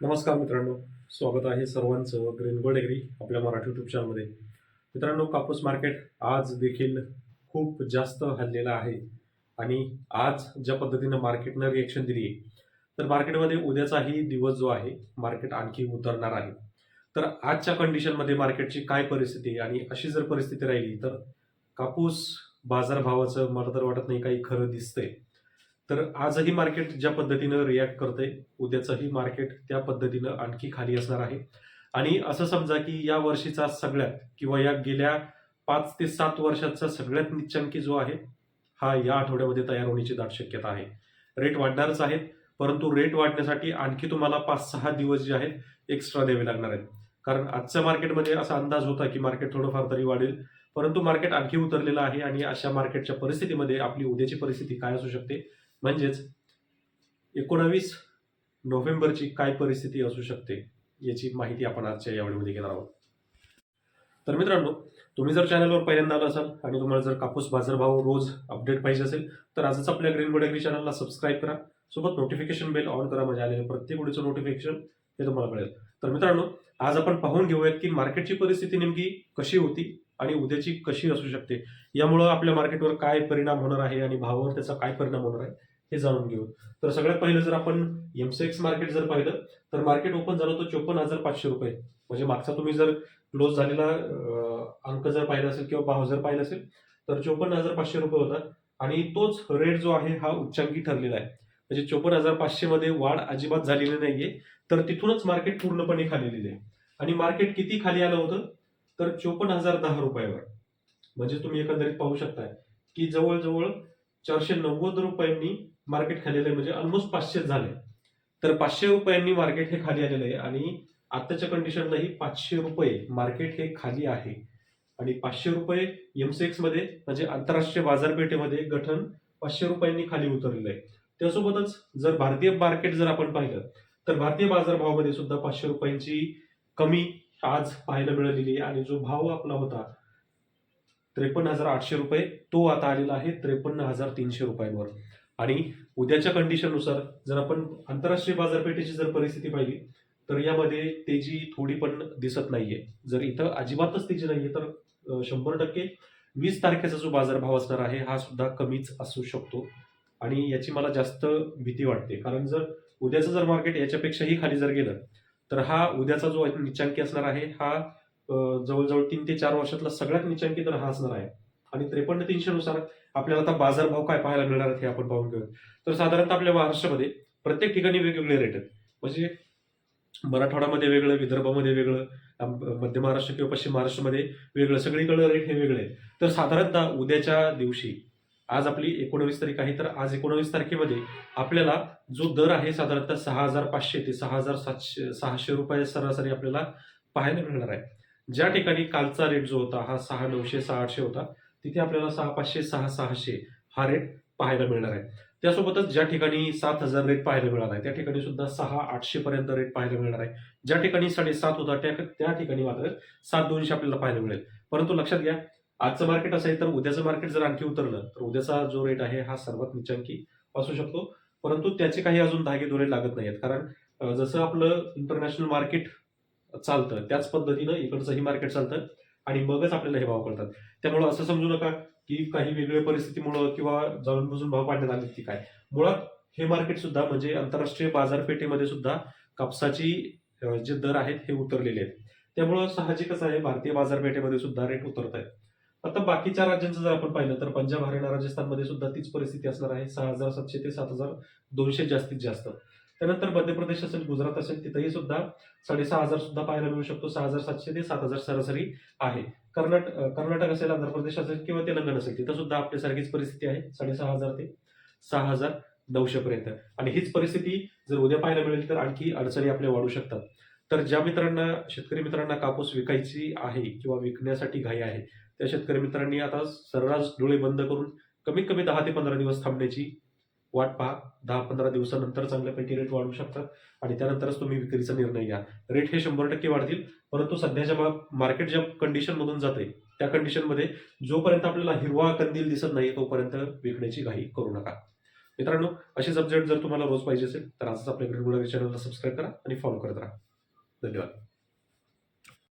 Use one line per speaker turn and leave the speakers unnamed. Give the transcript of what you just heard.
नमस्कार मित्रांनो स्वागत आहे सर्वांचं ग्रीन गोल्ड एग्री आपल्या मराठी युट्यूब चॅनलमध्ये मित्रांनो कापूस मार्केट आज देखील खूप जास्त हललेलं आहे आणि आज ज्या पद्धतीनं मार्केटनं रिएक्शन दिली आहे तर मार्केटमध्ये उद्याचाही दिवस जो आहे मार्केट आणखी उतरणार आहे. तर आजच्या कंडिशनमध्ये मार्केटची काय परिस्थिती आहे आणि अशी जर परिस्थिती राहिली तर कापूस बाजारभावाचं मला तर वाटत नाही काही खरं दिसतंय. तर आजही मार्केट ज्या पद्धतीनं रिॲक्ट करतंय उद्याचंही मार्केट त्या पद्धतीनं आणखी खाली असणार आहे. आणि असं समजा की या वर्षीचा सगळ्यात किंवा या गेल्या पाच ते सात वर्षाचा सगळ्यात निच्चांकी जो आहे हा या आठवड्यामध्ये तयार होण्याची दाट शक्यता आहे. रेट वाढणारच आहेत परंतु रेट वाढण्यासाठी आणखी तुम्हाला पाच सहा दिवस जे आहेत एक्स्ट्रा द्यावे लागणार आहेत. कारण आजच्या मार्केटमध्ये असा अंदाज होता की मार्केट थोडंफार तरी वाढेल परंतु मार्केट आणखी उतरलेलं आहे आणि अशा मार्केटच्या परिस्थितीमध्ये आपली उद्याची परिस्थिती काय असू शकते म्हणजेच एकोणावीस नोव्हेंबरची काय परिस्थिती असू शकते याची माहिती आपण आजच्या या व्हिडिओमध्ये घेणार आहोत. तर मित्रांनो तुम्ही जर चॅनलवर पहिल्यांदा आला असाल आणि तुम्हाला जर कापूस बाजारभाव रोज अपडेट पाहिजे असेल तर आजच आपल्या ग्रीन गोडेग्री चॅनलला सबस्क्राईब करा सोबत नोटिफिकेशन बेल ऑन करा म्हणजे आलेलं प्रत्येक व्हिडिओचं नोटिफिकेशन हे तुम्हाला मिळेल. तर मित्रांनो आज आपण पाहून घेऊयात की मार्केटची परिस्थिती नेमकी कशी होती आणि उद्याची कशी असू शकते? यामुळं आपल्या मार्केटवर काय परिणाम होणार आहे आणि भावावर त्याचा काय परिणाम होणार आहे? हे जाणून घेऊ. तर सगळ्यात पहिलं जर आपण एमसेक्स मार्केट जर पाहिलं तर मार्केट ओपन झालं होतं चोपन्न हजार पाचशे रुपये. म्हणजे मागचा तुम्ही जर क्लोज झालेला अंक जर पाहिला असेल किंवा भाव जर पाहिला असेल तर चोपन्न हजार पाचशे रुपये होता. आणि तोच रेट जो आहे हा उच्चांकी ठरलेला आहे. म्हणजे चोपन्न हजार पाचशे मध्ये वाढ अजिबात झालेली नाहीये तर तिथूनच मार्केट पूर्णपणे खाली लिहिले आणि मार्केट किती खाली आलं होतं? तर चोपन्न हजार दहा रुपयावर. म्हणजे तुम्ही एकंदरीत पाहू शकताय की जवळजवळ चारशे नव्वद रुपयांनी मार्केट खाली आले म्हणजे ऑलमोस्ट पाचशे झाले. तर पाचशे रुपयांनी मार्केट हे खाली आलेलं आहे आणि आत्ताच्या कंडिशनलाही पाचशे रुपये मार्केट हे खाली आहे. आणि पाचशे रुपये एमसेक्समध्ये म्हणजे आंतरराष्ट्रीय बाजारपेठेमध्ये गठन पाचशे रुपयांनी खाली उतरलेलं आहे त्यासोबतच जर भारतीय मार्केट जर आपण पाहिलं तर भारतीय बाजारभावामध्ये सुद्धा पाचशे रुपयांची कमी आज पाहायला मिळालेली आहे आणि जो भाव आपला होता त्रेपन्न हजार आठशे रुपये तो आता आलेला आहे त्रेपन्न हजार तीनशे रुपयांवर. आणि उद्याच्या कंडिशननुसार जर आपण आंतरराष्ट्रीय बाजारपेठेची जर परिस्थिती पाहिली तर यामध्ये तेजी थोडी पण दिसत नाहीये. जर इथं अजिबातच तेजी नाहीये तर शंभर टक्के वीस तारखेचा जो बाजारभाव असणार आहे हा सुद्धा कमीच असू शकतो. आणि याची मला जास्त भीती वाटते. कारण जर उद्याचं जर मार्केट याच्यापेक्षाही खाली जर गेलं तर हा उद्याचा जो निचांकी असणार आहे हा जवळजवळ तीन ते चार वर्षातला सगळ्यात निचांकी तर हा असणार आहे. आणि त्रेपन्न तीनशे नुसार आपल्याला आता बाजारभाव काय पाहायला मिळणार हे आपण पाहून घेऊ तर साधारणतः आपल्या महाराष्ट्रामध्ये प्रत्येक ठिकाणी वेगवेगळे रेट आहेत. म्हणजे मराठवाड्यामध्ये वेगळं विदर्भामध्ये वेगळं मध्य महाराष्ट्र किंवा पश्चिम महाराष्ट्रामध्ये वेगळं सगळीकडे रेट हे वेगळे आहेत. तर साधारणतः उद्याच्या दिवशी आज आपली एकोणवीस तारीख आहे तर आज एकोणवीस तारखेमध्ये आपल्याला जो दर आहे साधारणतः सहा हजार पाचशे ते सहा हजार सातशे सहाशे रुपये सरासरी आपल्याला पाहायला मिळणार आहे. ज्या ठिकाणी कालचा रेट जो होता हा सहा नऊशे सहा आठशे होता तिथे आपल्याला सहा पाचशे सहा सहाशे हा रेट पाहायला मिळणार आहे. त्यासोबतच ज्या ठिकाणी सात हजार रेट पाहायला मिळणार आहे त्या ठिकाणी सुद्धा सहा आठशे पर्यंत रेट पाहायला मिळणार आहे. ज्या ठिकाणी साडेसात होता त्या त्या ठिकाणी मात्र सात दोनशे आपल्याला पाहायला मिळेल. परंतु लक्षात घ्या आजचं मार्केट असेल तर उद्याचं मार्केट जर आणखी उतरलं तर उद्याचा जो रेट आहे हा सर्वात निचांकी असू शकतो. परंतु त्याचे काही अजून धागे दोरे लागत नाहीत कारण जसं आपलं इंटरनॅशनल मार्केट चालतं त्याच पद्धतीनं इकडचंही मार्केट चालतं. आणि मगच आपल्याला हे भाव कळतात त्यामुळं असं समजू नका की काही वेगळ्या परिस्थितीमुळं किंवा जाणून बुजून भाव पाडण्यात आले की काय. मुळात हे मार्केट सुद्धा म्हणजे आंतरराष्ट्रीय बाजारपेठेमध्ये सुद्धा कापसाची जे दर आहेत हे उतरलेले आहेत. त्यामुळं साहजिकच आहे भारतीय बाजारपेठेमध्ये सुद्धा रेट उतरत आहेत. आता बाकीच्या राज्यांचं जर आपण पाहिलं तर पंजाब हरियाणा राजस्थानमध्ये सुद्धा तीच परिस्थिती असणार आहे. सहा हजार सातशे ते सात हजार दोनशे जास्तीत जास्त. त्यानंतर मध्य प्रदेश असेल गुजरात असेल तिथेही सुद्धा साडेसहा हजार सुद्धा पाहायला मिळू शकतो. सहा हजार सातशे ते सात हजार सरासरी आहे. कर्नाटक कर्नाटक असेल आंध्र प्रदेश असेल किंवा तेलंगण असेल तिथं सुद्धा आपल्यासारखीच परिस्थिती आहे. साडेसहा हजार ते सहा हजार नऊशे पर्यंत. आणि हीच परिस्थिती जर उद्या पाहायला मिळेल तर आणखी अडचणी आपल्या वाढू शकतात. तर ज्या मित्रांना शेतकरी मित्रांना कापूस विकायची आहे किंवा विकण्यासाठी घाई आहे त्या शेतकरी मित्रांनी आता सर्रास डोळे बंद करून कमीत कमी दहा ते पंधरा दिवस थांबण्याची वाट पहा. दहा पंधरा दिवसानंतर चांगल्यापैकी रेट वाढू शकतात आणि त्यानंतरच तुम्ही विक्रीचा निर्णय घ्या. रेट हे शंभर टक्के वाढतील परंतु सध्याच्या मार्केट ज्या कंडिशनमधून जाते त्या कंडिशनमध्ये जोपर्यंत आपल्याला हिरवा कंदील दिसत नाही तोपर्यंत विकण्याची घाई करू नका. मित्रांनो असेच अपडेट जर तुम्हाला रोज पाहिजे असेल तर आजच आपल्या ग्रीन गोल्ड चॅनलला सबस्क्राईब करा आणि फॉलो करत राहा. धन्यवाद.